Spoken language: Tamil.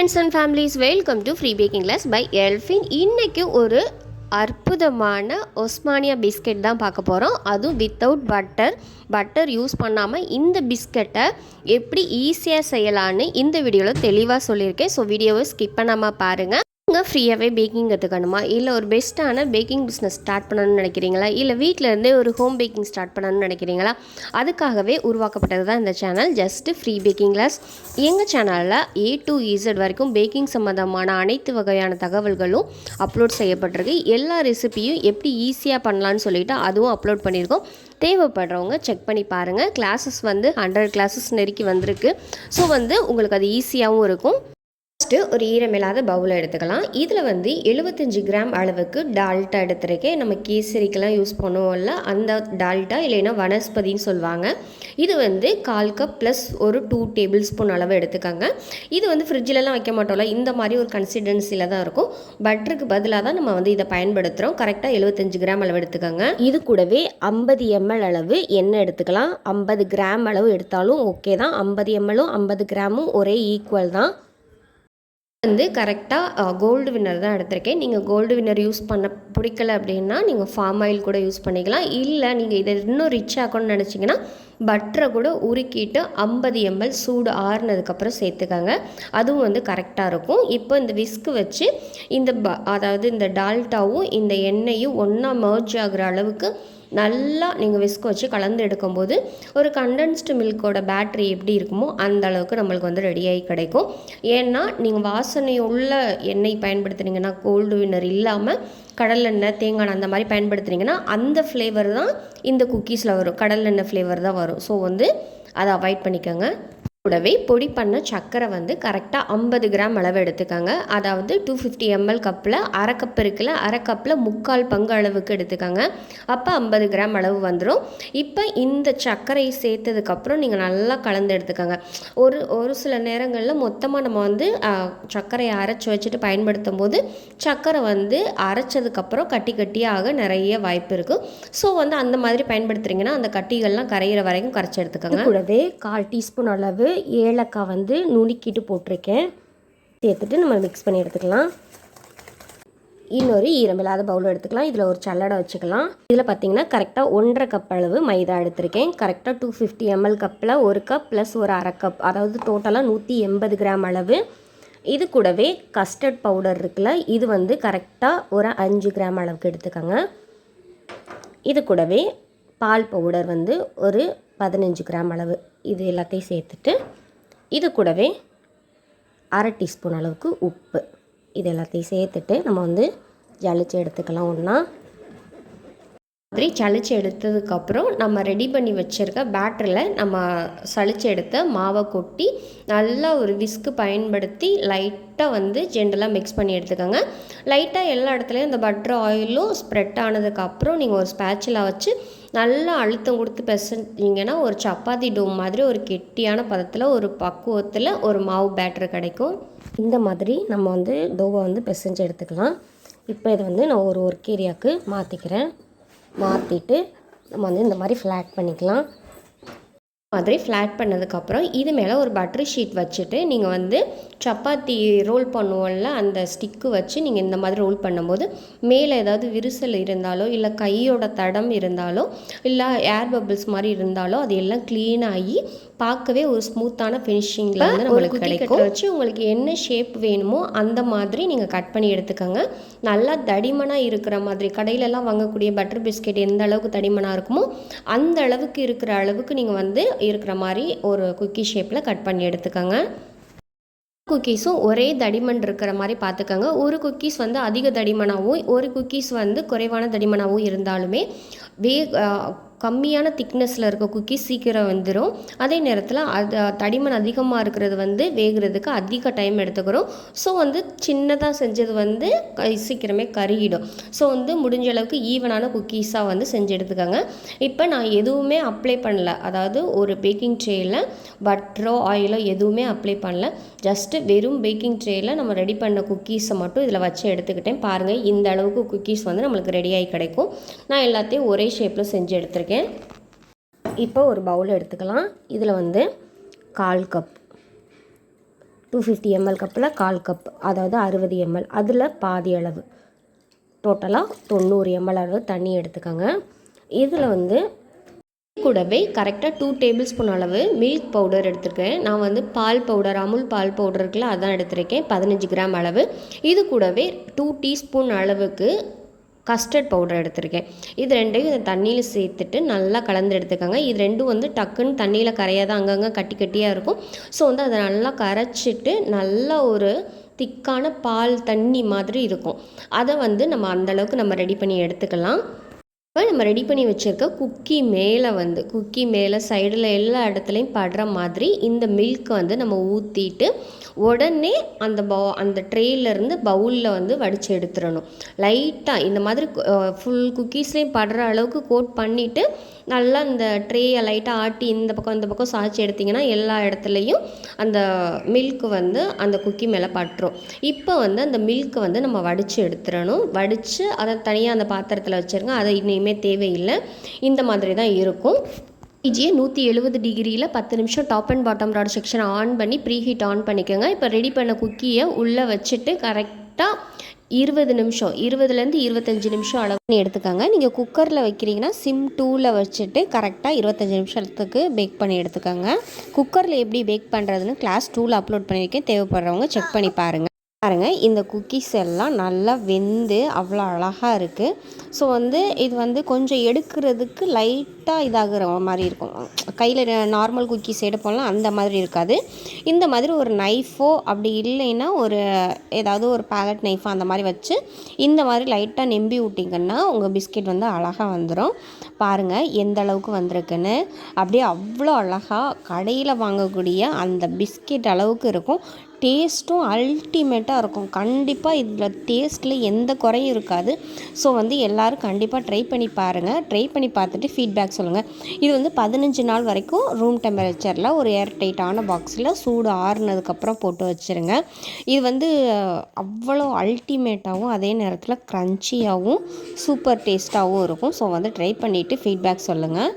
Friends and families welcome to free baking class by Elfin இன்றைக்கி ஒரு அற்புதமான ஒஸ்மானியா பிஸ்கெட் தான் பார்க்க போகிறோம் அதுவும் வித்தவுட் பட்டர் பட்டர் யூஸ் பண்ணாமல் இந்த பிஸ்கெட்டை எப்படி ஈஸியாக செய்யலான்னு இந்த வீடியோவில் தெளிவாக சொல்லியிருக்கேன். ஸோ வீடியோவை ஸ்கிப் பண்ணாமல் பாருங்கள் நீங்கள் ஃப்ரீயாகவே பேக்கிங் கற்றுக்கணுமா? இல்லை ஒரு பெஸ்ட்டான பேக்கிங் பிஸ்னஸ் ஸ்டார்ட் பண்ணணும்னு நினைக்கிறீங்களா? இல்லை வீட்டில் இருந்தே ஒரு ஹோம் பேக்கிங் ஸ்டார்ட் பண்ணணும்னு நினைக்கிறீங்களா? அதுக்காகவே உருவாக்கப்பட்டது தான் இந்த channel just free baking class எங்கள் சேனலில் ஏ டு இசட் வரைக்கும் பேக்கிங் சம்மந்தமான அனைத்து வகையான தகவல்களும் அப்லோட் செய்யப்பட்டிருக்கு. எல்லா ரெசிபியும் எப்படி ஈஸியாக பண்ணலான்னு சொல்லிவிட்டு அதுவும் அப்லோட் பண்ணியிருக்கோம். தேவைப்படுறவங்க செக் பண்ணி பாருங்கள் கிளாஸஸ் வந்து ஹண்ட்ரட் கிளாஸஸ் நெருக்கி வந்திருக்கு. ஸோ வந்து உங்களுக்கு அது ஈஸியாகவும் இருக்கும். ஃபஸ்ட்டு ஒரு ஈரமில்லாத பவுலை எடுத்துக்கலாம். இதில் வந்து எழுபத்தஞ்சு கிராம் அளவுக்கு டால்ட்டா எடுத்துருக்கேன். நம்ம கேசரிக்கெல்லாம் யூஸ் பண்ணுவோம்ல அந்த டால்ட்டா இல்லைன்னா வனஸ்பதின்னு சொல்லுவாங்க. இது வந்து கால் கப் ப்ளஸ் ஒரு டூ டேபிள் ஸ்பூன் அளவு எடுத்துக்கோங்க. இது வந்து ஃப்ரிட்ஜிலலாம் வைக்க மாட்டோம்ல இந்த மாதிரி ஒரு கன்சிஸ்டன்சியில் தான் இருக்கும். பட்டருக்கு பதிலாக தான் நம்ம வந்து இதை பயன்படுத்துகிறோம் கரெக்டாக எழுபத்தஞ்சு கிராம் அளவு எடுத்துக்கோங்க. இது கூடவே ஐம்பது எம்எல் அளவு எண்ணெய் எடுத்துக்கலாம். ஐம்பது கிராம் அளவு எடுத்தாலும் ஓகே தான். ஐம்பது எம்எல்லும் ஐம்பது கிராமும் ஒரே ஈக்குவல் தான். வந்து கரெக்டாக கோல்டு வின்னர் தான் எடுத்திருக்கேன். நீங்கள் கோல்டு வின்னர் யூஸ் பண்ண பிடிக்கல அப்படின்னா நீங்கள் ஃபார்ம் ஆயில் கூட யூஸ் பண்ணிக்கலாம். இல்லை நீங்கள் இதை இன்னும் ரிச் ஆக்கணும்னு நினச்சிங்கன்னா பட்டரை கூட உருக்கிட்டு ஐம்பது எம்எல் சூடு ஆறுனதுக்கப்புறம் சேர்த்துக்கோங்க. அதுவும் வந்து கரெக்டாக இருக்கும். இப்போ இந்த விஸ்க்கு வச்சு இந்த ப அதாவது இந்த டால்ட்டாவும் இந்த எண்ணெயும் ஒன்றா மர்ஜ் ஆகிற அளவுக்கு நல்லா நீங்கள் விஸ்க் வச்சு கலந்து எடுக்கும்போது ஒரு கண்டென்ஸ்டு மில்கோட பேட்ரி எப்படி இருக்குமோ அந்த அளவுக்கு நம்மளுக்கு வந்து ரெடியாகி கிடைக்கும். ஏன்னா நீங்கள் வாசனை உள்ள எண்ணெய் பயன்படுத்துனீங்கன்னா கோல்டு வின்னர் இல்லாமல் கடலெண்ணெய் தேங்காய் அந்த மாதிரி பயன்படுத்துனீங்கன்னா அந்த ஃப்ளேவர் தான் இந்த குக்கீஸில் வரும். கடலெண்ணெய் ஃப்ளேவர் தான் வரும். ஸோ வந்து அதை அவாய்ட் பண்ணிக்கோங்க. கூடவே பொடி பண்ண சர்க்கரை வந்து கரெக்டாக ஐம்பது கிராம் அளவு எடுத்துக்கோங்க. அதாவது டூ ஃபிஃப்டி எம்எல் கப்பில் அரை கப் இருக்குல்ல அரை கப்பில் முக்கால் பங்கு அளவுக்கு எடுத்துக்கோங்க. அப்போ ஐம்பது கிராம் அளவு வந்துடும் இப்போ இந்த சர்க்கரையை சேர்த்ததுக்கப்புறம் நீங்கள் நல்லா கலந்து எடுத்துக்கோங்க. ஒரு ஒரு சில நேரங்களில் மொத்தமாக நம்ம வந்து சர்க்கரையை அரைச்சி வச்சுட்டு பயன்படுத்தும் போது சர்க்கரை வந்து அரைச்சதுக்கப்புறம் கட்டி கட்டியாக நிறைய வாய்ப்பு இருக்குது ஸோ வந்து அந்த மாதிரி பயன்படுத்துகிறீங்கன்னா அந்த கட்டிகள்லாம் கரையிற வரைக்கும் கரைச்சி எடுத்துக்கோங்க. கூடவே கால் டீஸ்பூன் அளவு ஏலக்காய் வந்து நுணுக்கிட்டு போட்டிருக்கேன். சேர்த்துட்டு நம்ம மிக்ஸ் பண்ணி எடுத்துக்கலாம். இன்னொரு ஈரமில்லாத பவுல் எடுத்துக்கலாம். இதில் ஒரு சல்லடை வச்சுக்கலாம். இதில் பார்த்தீங்கன்னா கரெக்டாக ஒன்றரை கப் அளவு மைதா எடுத்திருக்கேன். கரெக்டாக டூ ஃபிஃப்டி எம்எல் கப்பில் ஒரு கப் ப்ளஸ் ஒரு அரை கப் அதாவது டோட்டலாக நூற்றி எண்பது கிராம் அளவு. இது கூடவே கஸ்டர்ட் பவுடர் இருக்குல்ல இது வந்து கரெக்டாக ஒரு அஞ்சு கிராம் அளவுக்கு எடுத்துக்கோங்க. இது கூடவே பால் பவுடர் வந்து ஒரு பதினஞ்சு கிராம் அளவு. இது எல்லாத்தையும் சேர்த்துட்டு இது கூடவே அரை டீஸ்பூன் அளவுக்கு உப்பு. இது எல்லாத்தையும் சேர்த்துட்டு நம்ம வந்து ஜலிச்சு எடுத்துக்கலாம். ஒன்றா மாதிரி சளிச்சு எடுத்ததுக்கப்புறம் நம்ம ரெடி பண்ணி வச்சுருக்க பேட்டரில் நம்ம சளிச்சு எடுத்த மாவை கொட்டி நல்லா ஒரு விஸ்க்கு பயன்படுத்தி லைட்டாக வந்து ஜென்ரலாக மிக்ஸ் பண்ணி எடுத்துக்கோங்க. லைட்டாக எல்லா இடத்துலையும் இந்த பட்டர் ஆயிலும் ஸ்ப்ரெட் ஆனதுக்கப்புறம் நீங்கள் ஒரு ஸ்பேச்சில் வச்சு நல்லா அழுத்தம் கொடுத்து பிசைஞ்சிங்கன்னா ஒரு சப்பாத்தி டோம் மாதிரி ஒரு கெட்டியான பதத்தில் ஒரு பக்குவத்தில் ஒரு மாவு பேட்டர் கிடைக்கும். இந்த மாதிரி நம்ம வந்து டோவை வந்து பிசைஞ்சு எடுத்துக்கலாம். இப்போ இது வந்து நான் ஒரு ஒர்க் ஏரியாவுக்கு மாற்றிக்கிறேன் மாற்றிட்டு நம்ம வந்து இந்த மாதிரி ஃப்ளாட் பண்ணிக்கலாம். மாதிரி ஃப்ளாட் பண்ணதுக்கப்புறம் இது மேலே ஒரு பட்டர் ஷீட் வச்சுட்டு நீங்கள் வந்து சப்பாத்தி ரோல் பண்ணுவோம்ல அந்த ஸ்டிக்கு வச்சு நீங்கள் இந்த மாதிரி ரோல் பண்ணும்போது மேலே ஏதாவது விரிசல் இருந்தாலோ இல்லை கையோட தடம் இருந்தாலோ இல்லை ஏர் பபிள்ஸ் மாதிரி இருந்தாலோ அது எல்லாம் க்ளீன் ஆகி பார்க்கவே ஒரு ஸ்மூத்தான ஃபினிஷிங்கில் வந்து நம்மளுக்கு கிடைக்கும். வச்சு உங்களுக்கு என்ன ஷேப் வேணுமோ அந்த மாதிரி நீங்கள் கட் பண்ணி எடுத்துக்கோங்க. நல்லா தடிமனாக இருக்கிற மாதிரி கடையிலலாம் வாங்கக்கூடிய பட்டர் பிஸ்கெட் எந்த அளவுக்கு தடிமனாக இருக்குமோ அந்த அளவுக்கு இருக்கிற அளவுக்கு நீங்கள் வந்து இருக்கிற மாதிரி ஒரு குக்கி ஷேப்பில் கட் பண்ணி எடுத்துக்கோங்க. குக்கீஸும் ஒரே தடிமன் இருக்கிற மாதிரி பார்த்துக்கோங்க. ஒரு குக்கீஸ் வந்து அதிக தடிமனாகவும் ஒரு குக்கீஸ் வந்து குறைவான தடிமனாகவும் இருந்தாலுமே வே கம்மியான திக்னஸில் இருக்க குக்கீஸ் சீக்கிரம் வந்துடும் அதே நேரத்தில் அது தடிமன் அதிகமாக இருக்கிறது வந்து வேகிறதுக்கு அதிக டைம் எடுத்துக்கிறோம். ஸோ வந்து சின்னதாக செஞ்சது வந்து சீக்கிரமே கருகிடும். ஸோ வந்து முடிஞ்ச அளவுக்கு ஈவனான குக்கீஸாக வந்து செஞ்சு எடுத்துக்கோங்க. இப்போ நான் எதுவுமே அப்ளை பண்ணல. அதாவது ஒரு பேக்கிங் ட்ரேயில் பட்டரோ ஆயிலோ எதுவுமே அப்ளை பண்ணல. ஜஸ்ட்டு வெறும் பேக்கிங் ட்ரேயில் நம்ம ரெடி பண்ண குக்கீஸை மட்டும் இதில் வச்சு எடுத்துக்கிட்டேன். பாருங்கள் இந்த அளவுக்கு குக்கீஸ் வந்து நம்மளுக்கு ரெடியாகி கிடைக்கும். நான் எல்லாத்தையும் ஒரே ஷேப்பில் செஞ்சு எடுத்துருக்கேன். இப்போ ஒரு பவுல் எடுத்துக்கலாம். இதில் வந்து கால் கப் டூ ஃபிஃப்டி எம்எல் கப்பில் கால் கப் அதாவது அறுபது எம்எல் அதில் பாதி அளவு டோட்டலாக தொண்ணூறு எம்எல் அளவு தண்ணி எடுத்துக்கோங்க. இதில் வந்து கூடவே கரெக்டாக டூ டேபிள் ஸ்பூன் அளவு மில்க் பவுடர் எடுத்திருக்கேன். நான் வந்து பால் பவுடர் அமுல் பால் பவுடர் இருக்குல்ல அதான் எடுத்திருக்கேன். பதினஞ்சு கிராம் அளவு. இது கூடவே டூ டீஸ்பூன் அளவுக்கு கஸ்டர்ட் பவுடர் எடுத்திருக்கேன். இது ரெண்டையும் இந்த தண்ணியில் சேர்த்துட்டு நல்லா கலந்து எடுத்துக்கோங்க. இது ரெண்டும் வந்து டக்குன்னு தண்ணியில் கரையாத அங்கங்கே கட்டி கட்டியாக இருக்கும். ஸோ வந்து அதை நல்லா கரைச்சிட்டு நல்லா ஒரு திக்கான பால் தண்ணி மாதிரி இருக்கும். அதை வந்து நம்ம அந்தளவுக்கு நம்ம ரெடி பண்ணி எடுத்துக்கலாம். இப்போ நம்ம ரெடி பண்ணி வச்சுருக்க குக்கி மேலே வந்து குக்கி மேலே சைடில் எல்லா இடத்துலையும் படுற மாதிரி இந்த மில்க் வந்து நம்ம ஊற்றிட்டு உடனே அந்த பவு அந்த ட்ரேயிலேருந்து பவுலில் வந்து வடித்து எடுத்துடணும். லைட்டாக இந்த மாதிரி ஃபுல் குக்கீஸ்லேயும் படுற அளவுக்கு கோட் பண்ணிவிட்டு நல்லா இந்த ட்ரேயை லைட்டாக ஆட்டி இந்த பக்கம் இந்த பக்கம் சாய்ச்சி எடுத்திங்கன்னா எல்லா இடத்துலையும் அந்த மில்க் வந்து அந்த குக்கி மேலே பட்டுரும். இப்போ வந்து அந்த மில்க்கை வந்து நம்ம வடித்து எடுத்துடணும் வடித்து அதை தனியாக அந்த பாத்திரத்தில் வச்சுருங்க. அதை இனிமேல் தேவையில்லை. இந்த மாதிரி தான் இருக்கும். இஜியை நூற்றி எழுபது டிகிரியில் பத்து நிமிஷம் top and bottom rod section on பண்ணி ப்ரீ ஹீட் ஆன் பண்ணிக்கோங்க. இப்போ ரெடி பண்ண குக்கியை உள்ளே வச்சுட்டு கரெக்டாக இருபது நிமிஷம் இருபதுலேருந்து இருபத்தஞ்சி நிமிஷம் அளவு எடுத்துக்கோங்க. நீங்கள் குக்கரில் வைக்கிறீங்கன்னா சிம் டூவில் வச்சுட்டு கரெக்டாக இருபத்தஞ்சி நிமிஷத்துக்கு பேக் பண்ணி எடுத்துக்கோங்க. குக்கரில் எப்படி பேக் பண்ணுறதுன்னு கிளாஸ் டூவில் அப்லோட் பண்ணியிருக்கேன். தேவைப்படுறவங்க செக் பண்ணி பாருங்கள் பாருங்கள் இந்த குக்கீஸ் எல்லாம் நல்லா வெந்து அவ்வளோ அழகாக இருக்குது ஸோ வந்து இது வந்து கொஞ்சம் எடுக்கிறதுக்கு லைட்டாக இதாகிற மாதிரி இருக்கும். கையில் நார்மல் குக்கீஸ் எடுப்போம்லாம் அந்த மாதிரி இருக்காது. இந்த மாதிரி ஒரு நைஃபோ அப்படி இல்லைன்னா ஒரு ஏதாவது ஒரு பேலட் நைஃபோ அந்த மாதிரி வச்சு இந்த மாதிரி லைட்டாக நெம்பி விட்டிங்கன்னா உங்கள் பிஸ்கெட் வந்து அழகாக வந்துடும் பாருங்கள் எந்த அளவுக்கு வந்திருக்குன்னு. அப்படியே அவ்வளோ அழகாக கடையில் வாங்கக்கூடிய அந்த பிஸ்கெட் அளவுக்கு இருக்கும். டேஸ்ட்டும் அல்டிமேட்டாக இருக்கும். கண்டிப்பாக இதில் டேஸ்ட்டில் எந்த குறையும் இருக்காது. ஸோ வந்து எல்லோரும் கண்டிப்பாக ட்ரை பண்ணி பாருங்கள் ட்ரை பண்ணி பார்த்துட்டு ஃபீட்பேக் சொல்லுங்கள் இது வந்து பதினஞ்சு நாள் வரைக்கும் ரூம் டெம்பரேச்சரில் ஒரு ஏர் டைட்டான பாக்ஸில் சூடு ஆறுனதுக்கப்புறம் போட்டு வச்சுருங்க. இது வந்து அவ்வளோ அல்டிமேட்டாகவும் அதே நேரத்தில் க்ரன்ச்சியாகவும் சூப்பர் டேஸ்ட்டாகவும் இருக்கும். ஸோ வந்து ட்ரை பண்ணிவிட்டு ஃபீட்பேக் சொல்லுங்கள்